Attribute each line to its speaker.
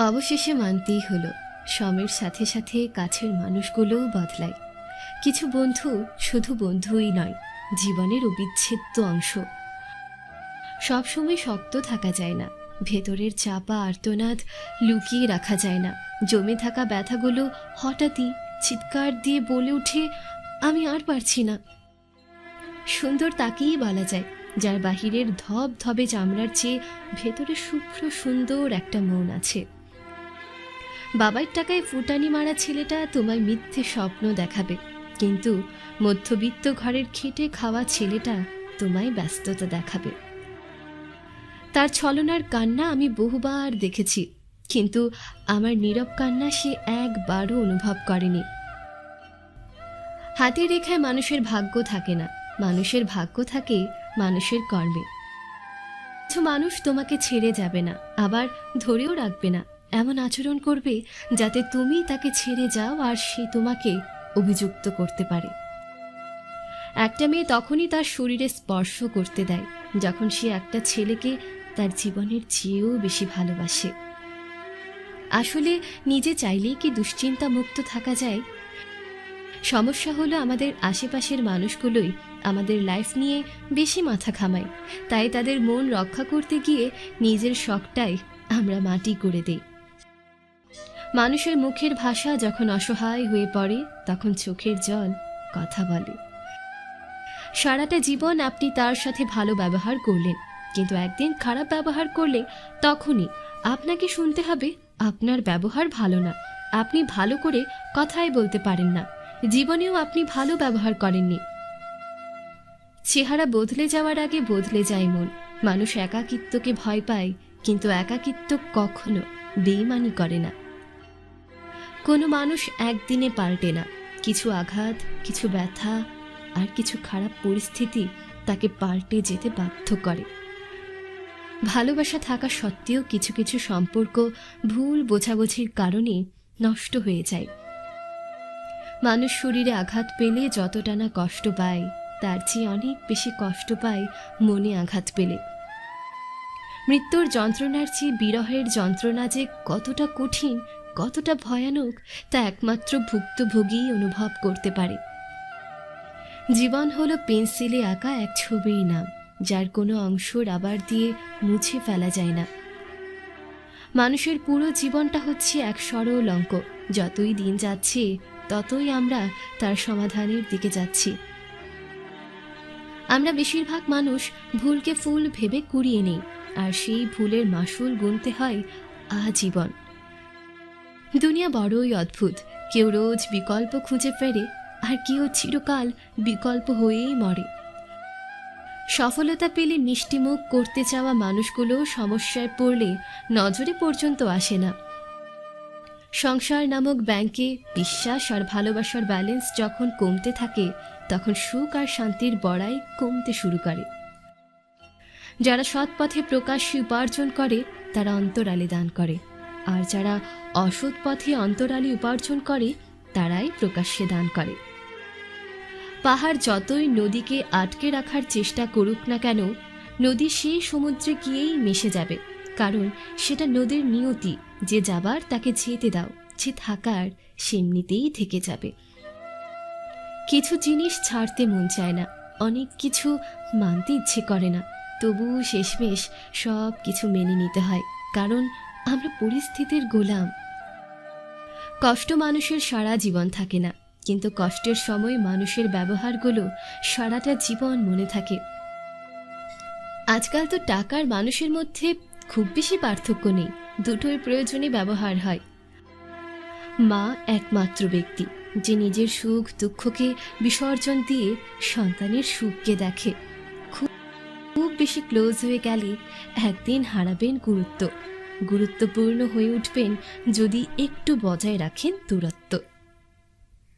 Speaker 1: অবশেষে মানতেই হলো সময়ের সাথে সাথে কাছের মানুষগুলোও বদলায়। কিছু বন্ধু শুধু বন্ধুই নয়, জীবনের অবিচ্ছেদ্য অংশ। সবসময় শক্ত থাকা যায় না, ভেতরের চাপা আর্তনাদ লুকিয়ে রাখা যায় না। জমে থাকা ব্যথাগুলো হঠাৎই চিৎকার দিয়ে বলে উঠে আমি আর পারছি না। সুন্দর তাকেই বলা যায়, যার বাহিরের ধব ধবে চামড়ার চেয়ে ভেতরে শুভ্র সুন্দর একটা মন আছে। বাবার টাকায় ফুটানি মারা ছেলেটা তোমায় মিথ্যে স্বপ্ন দেখাবে। কিন্তু মধ্যবিত্ত ঘরের খেটে খাওয়া ছেলেটা তোমায় ব্যস্ততা দেখাবে। তার ছলনার কান্না আমি বহুবার দেখেছি, কিন্তু আমার নীরব কান্না সে একবারও অনুভব করেনি। হাতের রেখায় মানুষের ভাগ্য থাকে না, মানুষের ভাগ্য থাকে মানুষের কর্মে। কিছু মানুষ তোমাকে ছেড়ে যাবে না, আবার ধরেও রাখবে না। এমন আচরণ করবে যাতে তুমি তাকে ছেড়ে যাও আর সে তোমাকে অভিযুক্ত করতে পারে। একটা মেয়ে তখনই তার শরীরে স্পর্শ করতে দেয়, যখন সে একটা ছেলেকে তার জীবনের চেয়েও বেশি ভালোবাসে। আসলে নিজে চাইলেই কি দুশ্চিন্তা মুক্ত থাকা যায়? সমস্যা হলো আমাদের আশেপাশের মানুষগুলোই আমাদের লাইফ নিয়ে বেশি মাথা খামায় তাই তাদের মন রক্ষা করতে গিয়ে নিজের শখটাই আমরা মাটি করে দেই। মানুষের মুখের ভাষা যখন অসহায় হয়ে পড়ে, তখন চোখের জল, কথা বলে। সারাটা জীবন আপনি তার সাথে ভালো ব্যবহার করলেন, কিন্তু একদিন খারাপ ব্যবহার করলে তখনই আপনাকে শুনতে হবে, আপনার ব্যবহার ভালো না। আপনি ভালো করে কথাই বলতে পারেন না। জীবনেও আপনি ভালো ব্যবহার করেননি। চেহারা বদলে যাওয়ার আগে বদলে যায় মন। মানুষ একাকিত্বকে ভয় পায়, কিন্তু একাকিত্ব কখনো বেইমানি করে না। কোনো মানুষ একদিনে পাল্টে না। কিছু আঘাত, কিছু ব্যথা আর কিছু খারাপ পরিস্থিতি তাকে পাল্টে যেতে বাধ্য করে। ভালোবাসা থাকা সত্ত্বেও কিছু কিছু সম্পর্ক ভুল বোঝাবুঝির কারণে নষ্ট হয়ে যায়। মানুষ শরীরে আঘাত পেলে যতটা না কষ্ট পায়, তার চেয়ে অনেক বেশি কষ্ট পায় মনে আঘাত পেলে। মৃত্যুর যন্ত্রণার চেয়ে বিরহের যন্ত্রণা যে কতটা কঠিন কতটা ভয়ানক তা একমাত্র ভুক্তভোগীই অনুভব করতে পারে। জীবন হলো পেন্সিলে আঁকা এক ছবির নাম, যার কোনো অংশ রাবার দিয়ে মুছে ফেলা যায় না। মানুষের পুরো জীবনটা হচ্ছে এক সরল অঙ্ক। যতই দিন যাচ্ছে, ততই আমরা তার সমাধানের দিকে যাচ্ছি। আমরা বেশিরভাগ মানুষ ভুলকে ফুল ভেবে কুড়িয়ে নেই, আর সেই ভুলের মাসুল গুনতে হয় আজীবন। দুনিয়া বড়ই অদ্ভুত। কেউ রোজ বিকল্প খুঁজে ফেরে, আর কেউ চিরকাল বিকল্প হয়েই মরে। সফলতা পেলে মিষ্টিমুখ করতে চাওয়া মানুষগুলো সমস্যায় পড়লে নজরে পর্যন্ত আসে না। সংসার নামক ব্যাংকে বিশ্বাস আর ভালোবাসার ব্যালেন্স যখন কমতে থাকে, তখন সুখ আর শান্তির বড়াই কমতে শুরু করে। যারা সৎ পথে প্রকাশ্যে উপার্জন করে, তারা অন্তরালে দান করে। আর যারা অসৎ পথে অন্তরালে উপার্জন করে, তারাই প্রকাশ্যে দান করে। পাহাড় যতই নদীকে আটকে রাখার চেষ্টা করুক না কেন, নদী সেই সমুদ্রে গিয়েই মিশে যাবে, কারণ সেটা নদীর নিয়তি, যে যাবার তাকে যেতে দাও, যে থাকার সেমনিতেই থেকে যাবে। কিছু জিনিস ছাড়তে মন চায় না, অনেক কিছু মানতে ইচ্ছে করে না তবু শেষমেশ সব কিছু মেনে নিতে হয়, কারণ আমরা পরিস্থিতির গোলাম। কষ্ট মানুষের সারা জীবন থাকে না, কিন্তু কষ্টের সময় মানুষের ব্যবহারগুলো সারাটা জীবন মনে থাকে। আজকাল তো টাকার মানুষের মধ্যে খুব বেশি পার্থক্য নেই, দুটোই প্রয়োজনে ব্যবহার হয়। মা একমাত্র ব্যক্তি, যে নিজের সুখ দুঃখকে বিসর্জন দিয়ে সন্তানের সুখকে দেখে। খুব বেশি ক্লোজ হয়ে গেলে একদিন হারাবেন গুরুত্ব। গুরুত্বপূর্ণ হয়ে উঠবেন যদি একটু বজায় রাখেন দূরত্ব।